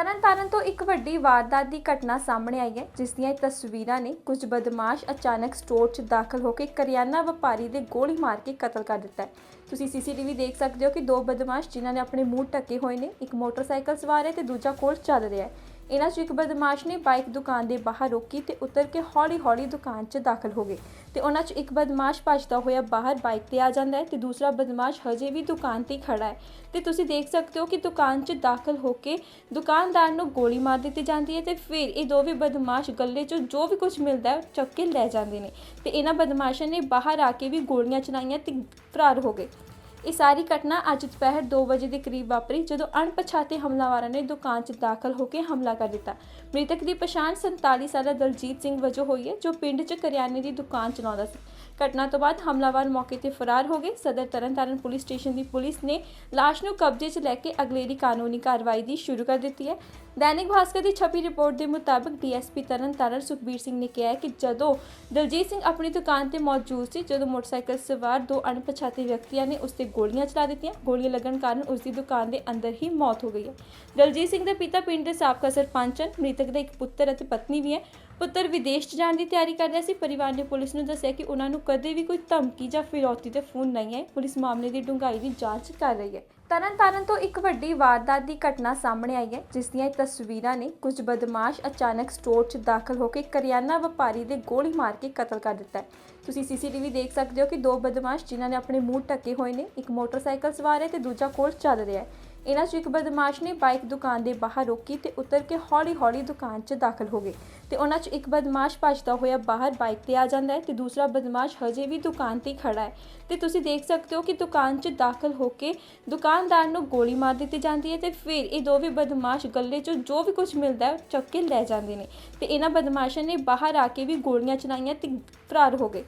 ਤਰਨਤਾਰਨ ਤੋਂ ਇੱਕ ਵੱਡੀ ਵਾਰਦਾਤ ਦੀ ਘਟਨਾ ਸਾਹਮਣੇ ਆਈ ਹੈ, ਜਿਸ ਦੀਆਂ ਇਹ ਤਸਵੀਰਾਂ ਨੇ ਕੁਝ ਬਦਮਾਸ਼ ਅਚਾਨਕ ਸਟੋਰ 'ਚ ਦਾਖਲ ਹੋ ਕੇ ਕਰਿਆਨਾ ਵਪਾਰੀ ਦੇ ਗੋਲੀ ਮਾਰ ਕੇ ਕਤਲ ਕਰ ਦਿੱਤਾ ਹੈ। ਤੁਸੀਂ ਸੀਸੀਟੀਵੀ ਦੇਖ ਸਕਦੇ ਹੋ ਕਿ ਦੋ ਬਦਮਾਸ਼ ਜਿਨ੍ਹਾਂ ਨੇ ਆਪਣੇ ਮੂੰਹ ਢੱਕੇ ਹੋਏ ਨੇ, ਇੱਕ ਮੋਟਰਸਾਈਕਲ ਸਵਾਰ ਹੈ ਤੇ ਦੂਜਾ ਕੋਲ ਚੱਲ ਰਿਹਾ ਹੈ। ਇਹਨਾਂ 'ਚ ਇੱਕ ਬਦਮਾਸ਼ ਨੇ ਬਾਈਕ ਦੁਕਾਨ ਦੇ ਬਾਹਰ ਰੋਕੀ ਤੇ ਉਤਰ ਕੇ ਹੌਲੀ-ਹੌਲੀ ਦੁਕਾਨ 'ਚ ਦਾਖਲ ਹੋ ਗਏ ਤੇ ਉਹਨਾਂ 'ਚ ਇੱਕ ਬਦਮਾਸ਼ ਭੱਜਦਾ ਹੋਇਆ ਬਾਹਰ ਬਾਈਕ ਤੇ ਆ ਜਾਂਦਾ ਹੈ ਤੇ ਦੂਸਰਾ ਬਦਮਾਸ਼ ਹਜੇ ਵੀ ਦੁਕਾਨ ਤੇ ਹੀ ਖੜਾ ਹੈ। ਤੇ ਤੁਸੀਂ ਦੇਖ ਸਕਦੇ ਹੋ ਕਿ ਦੁਕਾਨ 'ਚ ਦਾਖਲ ਹੋ ਕੇ ਦੁਕਾਨਦਾਰ ਨੂੰ ਗੋਲੀ ਮਾਰ ਦਿੱਤੀ ਜਾਂਦੀ ਹੈ ਤੇ ਫਿਰ ਇਹ ਦੋਵੇਂ ਬਦਮਾਸ਼ ਗੱਲੇ 'ਚੋਂ ਜੋ ਵੀ ਕੁਝ ਮਿਲਦਾ ਹੈ ਚੱਕ ਕੇ ਲੈ ਜਾਂਦੇ ਨੇ ਤੇ ਇਹਨਾਂ ਬਦਮਾਸ਼ਾਂ ਨੇ ਬਾਹਰ ਆ ਕੇ ਵੀ ਗੋਲੀਆਂ ਚਲਾਈਆਂ ਤੇ ਫਰਾਰ ਹੋ ਗਏ। ਇਹ ਸਾਰੀ ਘਟਨਾ ਅੱਜ ਦੁਪਹਿਰ 2 ਵਜੇ ਦੇ ਕਰੀਬ ਵਾਪਰੀ, ਜਦੋਂ ਅਣਪਛਾਤੇ ਹਮਲਾਵਰਾਂ ਨੇ ਦੁਕਾਨ 'ਚ ਦਾਖਲ ਹੋ ਕੇ ਹਮਲਾ ਕਰ ਦਿੱਤਾ। ਮ੍ਰਿਤਕ ਦੀ ਪਛਾਣ 47 ਸਾਲਾ ਦਲਜੀਤ ਸਿੰਘ ਵਜੋਂ ਹੋਈ ਹੈ, ਜੋ ਪਿੰਡ 'ਚ ਕਰਿਆਨੇ ਦੀ ਦੁਕਾਨ ਚਲਾਉਂਦਾ ਸੀ। ਘਟਨਾ ਤੋਂ ਬਾਅਦ ਹਮਲਾਵਰ ਮੌਕੇ ਤੇ ਫਰਾਰ ਹੋ ਗਏ। ਸਦਰ ਤਰਨਤਾਰਨ ਪੁਲਿਸ ਸਟੇਸ਼ਨ ਦੀ ਪੁਲਿਸ ਨੇ ਲਾਸ਼ ਨੂੰ ਕਬਜ਼ੇ 'ਚ ਲੈ ਕੇ ਅਗਲੇਰੀ ਕਾਨੂੰਨੀ ਕਾਰਵਾਈ ਦੀ ਸ਼ੁਰੂ ਕਰ ਦਿੱਤੀ ਹੈ। ਦੈਨਿਕ ਭਾਸਕਰ ਦੀ ਛਪੀ ਰਿਪੋਰਟ ਦੇ ਮੁਤਾਬਕ ਡੀਐਸਪੀ ਤਰਨਤਾਰਨ ਸੁਖਬੀਰ ਸਿੰਘ ਨੇ ਕਿਹਾ ਕਿ ਜਦੋਂ ਦਲਜੀਤ ਸਿੰਘ ਆਪਣੀ ਦੁਕਾਨ ਤੇ ਮੌਜੂਦ ਸੀ, ਜਦੋਂ ਮੋਟਰਸਾਈਕਲ ਸਵਾਰ ਦੋ ਅਣਪਛਾਤੇ ਵਿਅਕਤੀਆਂ ਨੇ ਉਸ ਤੇ ਗੋਲੀਆਂ ਚਲਾ ਦਿੱਤੀਆਂ। ਗੋਲੀਆਂ ਲੱਗਣ ਕਾਰਨ ਉਸ ਦੀ ਦੁਕਾਨ ਦੇ ਅੰਦਰ ਹੀ ਮੌਤ ਹੋ ਗਈ ਹੈ। ਦਲਜੀਤ ਸਿੰਘ ਦੇ ਪਿਤਾ ਪਿੰਡ ਦੇ ਸਾਬਕਾ ਸਰਪੰਚ ਹਨ। ਮ੍ਰਿਤਕ ਦਾ ਇੱਕ ਪੁੱਤਰ ਅਤੇ ਪਤਨੀ ਵੀ ਹੈ। ਪੁੱਤਰ ਵਿਦੇਸ਼ 'ਚ ਜਾਣ ਦੀ ਤਿਆਰੀ ਕਰ ਰਿਹਾ ਸੀ। ਪਰਿਵਾਰ ਨੇ ਪੁਲਿਸ ਨੂੰ ਦੱਸਿਆ ਕਿ ਉਹਨਾਂ ਨੂੰ ਕਦੇ ਵੀ ਕੋਈ ਧਮਕੀ ਜਾਂ ਫਿਰੌਤੀ ਤੇ ਫੋਨ ਨਹੀਂ ਆਏ। ਪੁਲਿਸ ਮਾਮਲੇ ਦੀ ਡੂੰਘਾਈ ਦੀ ਜਾਂਚ ਕਰ ਰਹੀ ਹੈ। ਤਰਨਤਾਰਨ ਤੋਂ ਇੱਕ ਵੱਡੀ ਵਾਰਦਾਤ ਦੀ ਘਟਨਾ ਸਾਹਮਣੇ ਆਈ ਹੈ, ਜਿਸ ਦੀਆਂ ਇਹ ਤਸਵੀਰਾਂ ਨੇ ਕੁਝ ਬਦਮਾਸ਼ ਅਚਾਨਕ ਸਟੋਰ 'ਚ ਦਾਖਲ ਹੋ ਕੇ ਕਰਿਆਨਾ ਵਪਾਰੀ ਦੇ ਗੋਲੀ ਮਾਰ ਕੇ ਕਤਲ ਕਰ ਦਿੱਤਾ ਹੈ। ਤੁਸੀਂ ਸੀਸੀਟੀਵੀ ਦੇਖ ਸਕਦੇ ਹੋ ਕਿ ਦੋ ਬਦਮਾਸ਼ ਜਿਨ੍ਹਾਂ ਨੇ ਆਪਣੇ ਮੂੰਹ ਢੱਕੇ ਹੋਏ ਨੇ, ਇੱਕ ਮੋਟਰਸਾਈਕਲ ਸਵਾਰ ਹੈ ਤੇ ਦੂਜਾ ਕੋਲ ਚੱਲ ਰਿਹਾ ਹੈ। ਇਹਨਾਂ 'ਚ ਇੱਕ ਬਦਮਾਸ਼ ਨੇ ਬਾਈਕ ਦੁਕਾਨ ਦੇ ਬਾਹਰ ਰੋਕੀ ਤੇ ਉਤਰ ਕੇ ਹੌਲੀ-ਹੌਲੀ ਦੁਕਾਨ 'ਚ ਦਾਖਲ ਹੋ ਗਏ। ਤੇ ਉਹਨਾਂ 'ਚ ਇੱਕ ਬਦਮਾਸ਼ ਭੱਜਦਾ ਹੋਇਆ ਬਾਹਰ ਬਾਈਕ ਤੇ ਆ ਜਾਂਦਾ ਹੈ ਤੇ ਦੂਸਰਾ ਬਦਮਾਸ਼ ਹਜੇ ਵੀ ਦੁਕਾਨ ਤੇ ਹੀ ਖੜਾ ਹੈ। ਤੇ ਤੁਸੀਂ ਦੇਖ ਸਕਦੇ ਹੋ ਕਿ ਦੁਕਾਨ 'ਚ ਦਾਖਲ ਹੋ ਕੇ ਦੁਕਾਨਦਾਰ ਨੂੰ ਗੋਲੀ ਮਾਰ ਦਿੱਤੀ ਜਾਂਦੀ ਹੈ ਤੇ ਫਿਰ ਇਹ ਦੋਵੇਂ ਬਦਮਾਸ਼ ਗੱਲੇ 'ਚੋਂ ਜੋ ਵੀ ਕੁਝ ਮਿਲਦਾ ਹੈ ਚੱਕ ਕੇ ਲੈ ਜਾਂਦੇ ਨੇ। ਤੇ ਇਹਨਾਂ ਬਦਮਾਸ਼ਾਂ ਨੇ ਬਾਹਰ ਆ ਕੇ ਵੀ ਗੋਲੀਆਂ ਚਲਾਈਆਂ ਤੇ ਫਰਾਰ ਹੋ ਗਏ।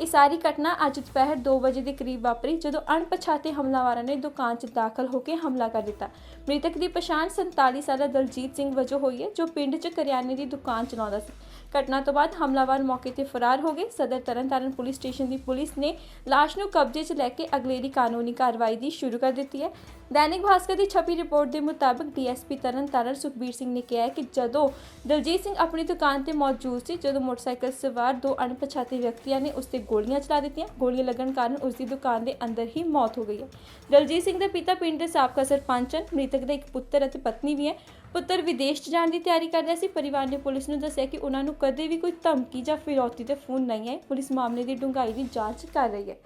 ਇਹ ਸਾਰੀ ਘਟਨਾ ਅੱਜ ਦੁਪਹਿਰ 2 ਵਜੇ ਦੇ ਕਰੀਬ ਵਾਪਰੀ, ਜਦੋਂ ਅਣਪਛਾਤੇ ਹਮਲਾਵਰਾਂ ਨੇ ਦੁਕਾਨ 'ਚ ਦਾਖਲ ਹੋ ਕੇ ਹਮਲਾ ਕਰ ਦਿੱਤਾ। ਮ੍ਰਿਤਕ ਦੀ ਪਛਾਣ 47 ਸਾਲਾ ਦਲਜੀਤ ਸਿੰਘ ਵਜੋਂ ਹੋਈ ਹੈ, ਜੋ ਪਿੰਡ 'ਚ ਕਰਿਆਨੇ ਦੀ ਦੁਕਾਨ ਚਲਾਉਂਦਾ ਸੀ। ਘਟਨਾ ਤੋਂ ਬਾਅਦ ਹਮਲਾਵਰ ਮੌਕੇ ਤੇ ਫਰਾਰ ਹੋ ਗਏ। ਸਦਰ ਤਰਨਤਾਰਨ ਪੁਲਿਸ ਸਟੇਸ਼ਨ ਦੀ ਪੁਲਿਸ ਨੇ ਲਾਸ਼ ਨੂੰ ਕਬਜ਼ੇ 'ਚ ਲੈ ਕੇ ਅਗਲੇਰੀ ਕਾਨੂੰਨੀ ਕਾਰਵਾਈ ਦੀ ਸ਼ੁਰੂ ਕਰ ਦਿੱਤੀ ਹੈ। ਦੈਨਿਕ ਭਾਸਕਰ ਦੀ ਛਪੀ ਰਿਪੋਰਟ ਦੇ ਮੁਤਾਬਕ ਡੀਐਸਪੀ ਤਰਨਤਾਰਨ ਸੁਖਬੀਰ ਸਿੰਘ ਨੇ ਕਿਹਾ ਕਿ ਜਦੋਂ ਦਲਜੀਤ ਸਿੰਘ ਆਪਣੀ ਦੁਕਾਨ ਤੇ ਮੌਜੂਦ ਸੀ, ਜਦੋਂ ਮੋਟਰਸਾਈਕਲ ਸਵਾਰ ਦੋ ਅਣਪਛਾਤੇ ਵਿਅਕਤੀਆਂ ਨੇ ਉਸ ਤੇ ਗੋਲੀਆਂ ਚਲਾ ਦਿੱਤੀਆਂ, ਗੋਲੀਆਂ ਲੱਗਣ ਕਾਰਨ ਉਸ ਦੀ ਦੁਕਾਨ ਦੇ ਅੰਦਰ ਹੀ ਮੌਤ ਹੋ ਗਈ ਹੈ। ਦਲਜੀਤ ਸਿੰਘ ਦੇ ਪਿਤਾ ਪਿੰਡ ਦੇ ਸਾਬਕਾ ਸਰਪੰਚ ਹਨ। ਮ੍ਰਿਤਕ ਦਾ ਇੱਕ ਪੁੱਤਰ ਅਤੇ ਪਤਨੀ ਵੀ ਹੈ। ਪੁੱਤਰ ਵਿਦੇਸ਼ 'ਚ ਜਾਣ ਦੀ ਤਿਆਰੀ ਕਰ ਰਿਹਾ ਸੀ। ਪਰਿਵਾਰ ਨੇ ਪੁਲਿਸ ਨੂੰ ਦੱਸਿਆ ਕਿ ਉਹਨਾਂ ਨੂੰ ਕਦੇ ਵੀ ਕੋਈ ਧਮਕੀ ਜਾਂ ਫਿਰੌਤੀ ਤੇ ਫੋਨ ਨਹੀਂ ਆਏ ਪੁਲਿਸ ਮਾਮਲੇ ਦੀ ਡੂੰਘਾਈ ਦੀ ਜਾਂਚ ਕਰ ਰਹੀ ਹੈ।